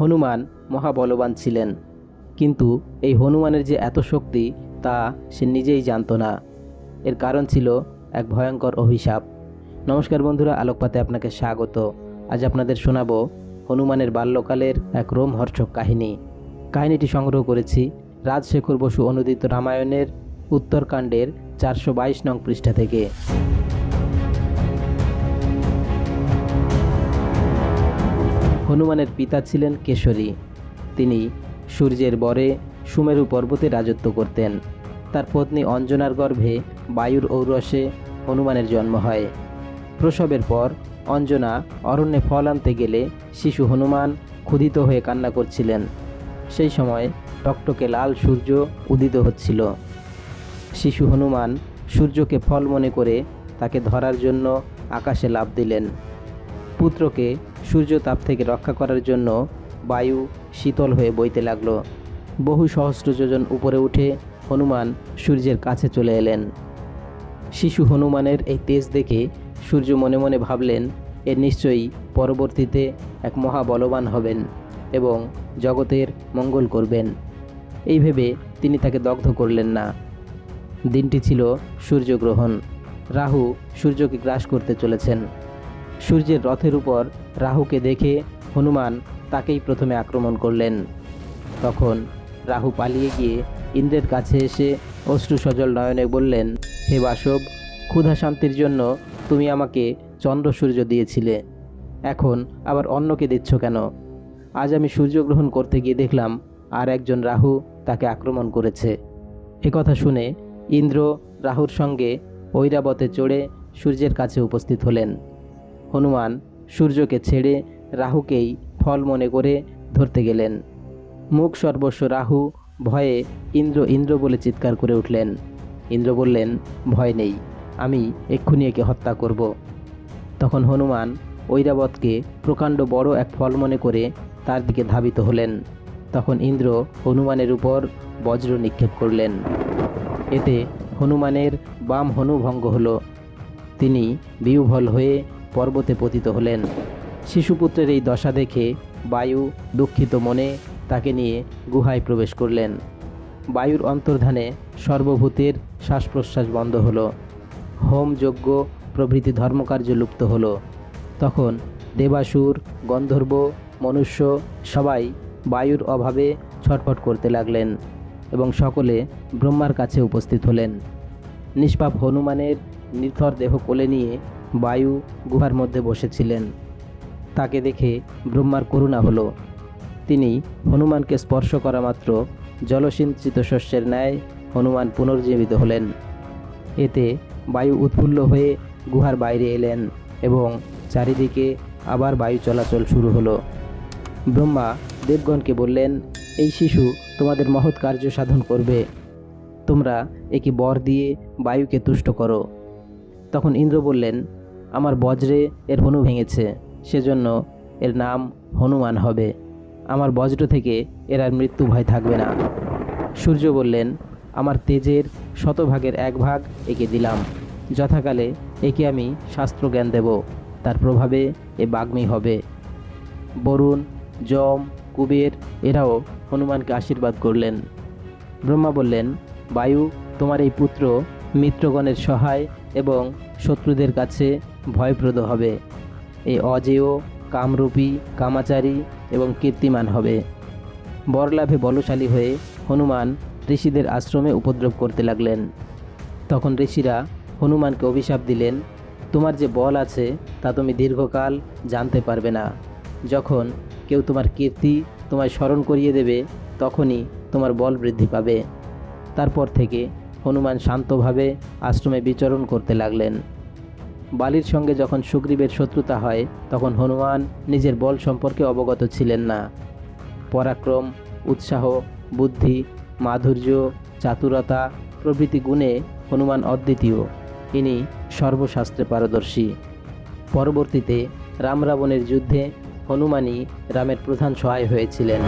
হনুমান মহাবলবান ছিলেন। কিন্তু এই হনুমানের যে এত শক্তি, তা সে নিজেই জানতো না। এর কারণ ছিল এক ভয়ঙ্কর অভিশাপ। নমস্কার বন্ধুরা, আলোকপাতে আপনাকে স্বাগত। আজ আপনাদের শোনাবো হনুমানের বাল্যকালের এক রোমহর্ষক কাহিনী। কাহিনীটি সংগ্রহ করেছি রাজশেখর বসু অনুদিত রামায়ণের উত্তরকাণ্ডের চারশো বাইশ নং পৃষ্ঠা থেকে। হনুমানের পিতা ছিলেন কেশরী। তিনি সূর্যের বরে সুমেরু পর্বতে রাজত্ব করতেন। তার পত্নী অঞ্জনার গর্ভে বায়ুর ঔরসে হনুমানের জন্ম হয়। প্রসবের পর অঞ্জনা অরণ্যে ফল আনতে গেলে শিশু হনুমান ক্ষুধিত হয়ে কান্না করছিলেন। সেই সময় টকটকে লাল সূর্য উদিত হচ্ছিল। শিশু হনুমান সূর্যকে ফল মনে করে তাকে ধরার জন্য আকাশে লাফ দিলেন। পুত্রকে সূর্য তাপ থেকে রক্ষা করার জন্য বায়ু শীতল হয়ে বইতে লাগল। বহু সহস্র যোজন উপরে উঠে হনুমান সূর্যের কাছে চলে এলেন। শিশু হনুমানের এই তেজ দেখে সূর্য মনে মনে ভাবলেন এর নিশ্চয়ই পরবর্তীতে এক মহাবলবান হবেন এবং জগতের মঙ্গল করবেন। এই ভেবে তিনি তাকে দগ্ধ করলেন না। দিনটি ছিল সূর্যগ্রহণ। রাহু সূর্যকে গ্রাস করতে চলেছেন। সূর্যের রথের উপর রাহুকে দেখে হনুমান তাকেই প্রথমে আক্রমণ করলেন। তখন রাহু পালিয়ে গিয়ে ইন্দ্রের কাছে এসে অশ্রু সজল নয়নে বললেন, হে বাসব, ক্ষুধা শান্তির জন্য তুমি আমাকে চন্দ্র সূর্য দিয়েছিলে। এখন আবার অন্যকে দিচ্ছ কেন? আজ আমি সূর্যগ্রহণ করতে গিয়ে দেখলাম আর একজন রাহু তাকে আক্রমণ করেছে। কথা শুনে ইন্দ্র রাহুর সঙ্গে ঐরাবতে চড়ে সূর্যের কাছে উপস্থিত হলেন। হনুমান সূর্যকে ছেড়ে রাহুকেই ফল মনে করে ধরতে গেলেন। মুখ সর্বস্ব রাহু, ভয়ে ইন্দ্র ইন্দ্র বলে চিৎকার করে উঠলেন। ইন্দ্র বললেন, ভয় নেই, আমি এক্ষুনি একে হত্যা করব। তখন হনুমান ঐরাবতকে প্রকাণ্ড বড় এক ফল মনে করে তার দিকে ধাবিত হলেন। তখন ইন্দ্র হনুমানের উপর বজ্র নিক্ষেপ করলেন। এতে হনুমানের বাম হনু ভঙ্গ হলো। তিনি বিউভল হয়ে পর্বতে পতিত হলেন। শিশুপুত্রের এই দশা দেখে বায়ু দুঃখিত মনে তাকে নিয়ে গুহায় প্রবেশ করলেন। বায়ুর অন্তর্ধানে সর্বভূতের শ্বাস প্রশ্বাস বন্ধ হলো। হোম যজ্ঞ প্রভৃতি ধর্মকার্য লুপ্ত হলো। তখন দেবাসুর, গন্ধর্ব, মনুষ্য সবাই বায়ুর অভাবে ছটফট করতে লাগলেন এবং সকলে ব্রহ্মার কাছে উপস্থিত হলেন। নিষ্পাপ হনুমানের নিথর দেহ কোলে নিয়ে বায়ু গুহার মধ্যে বসেছিলেন। তাকে দেখে ব্রহ্মার করুণা হলো। তিনি হনুমানকে স্পর্শ করা মাত্র জলসিঞ্চিত শস্যের ন্যায় হনুমান পুনর্জীবিত হলেন। এতে বায়ু উৎফুল্ল হয়ে গুহার বাইরে এলেন এবং চারিদিকে আবার বায়ু চলাচল শুরু হলো। ব্রহ্মা দেবগণকে বললেন, এই শিশু তোমাদের মহৎ কার্য সাধন করবে। তোমরা একে বর দিয়ে বায়ুকে তুষ্ট করো। তখন ইন্দ্র বললেন আমার বজ্রে এর হনু ভেঙেছে, সেজন্য এর নাম হনুমান হবে। আমার বজ্র থেকে এর আর মৃত্যু ভয় থাকবে না। সূর্য বললেন, আমার তেজের শতভাগের এক ভাগ একে দিলাম। যথাকালে একে আমি শাস্ত্র জ্ঞান দেব। তার প্রভাবে এ বাগ্মী হবে। বরুণ, যম, কুবের এরাও হনুমানকে আশীর্বাদ করলেন। ব্রহ্মা বললেন, বায়ু, তোমার এই পুত্র মিত্রগণের সহায় এবং শত্রুদের কাছে ভয়প্রদ হবে। এই অজেয়, কামরূপী, কামাচারী এবং কীর্তিমান হবে। বরলাভে বলশালী হয়ে হনুমান ঋষিদের আশ্রমে উপদ্রব করতে লাগলেন। তখন ঋষিরা হনুমানকে অভিশাপ দিলেন, তোমার যে বল আছে, তা তুমি দীর্ঘকাল জানতে পারবে না। যখন কেউ তোমার কীর্তি তোমায় স্মরণ করিয়ে দেবে, তখনই তোমার বল বৃদ্ধি পাবে। তারপর থেকে হনুমান শান্তভাবে আশ্রমে বিচরণ করতে লাগলেন। বালির সঙ্গে যখন সুগ্রীবের শত্রুতা হয়, তখন হনুমান নিজের বল সম্পর্কে অবগত ছিলেন না। পরাক্রম, উৎসাহ, বুদ্ধি, মাধুর্য, চাতুরতা প্রভৃতি গুণে হনুমান অদ্বিতীয়। ইনি সর্বশাস্ত্রে পারদর্শী। পরবর্তীতে রাম রাবণের যুদ্ধে হনুমানই রামের প্রধান সহায় হয়েছিলেন।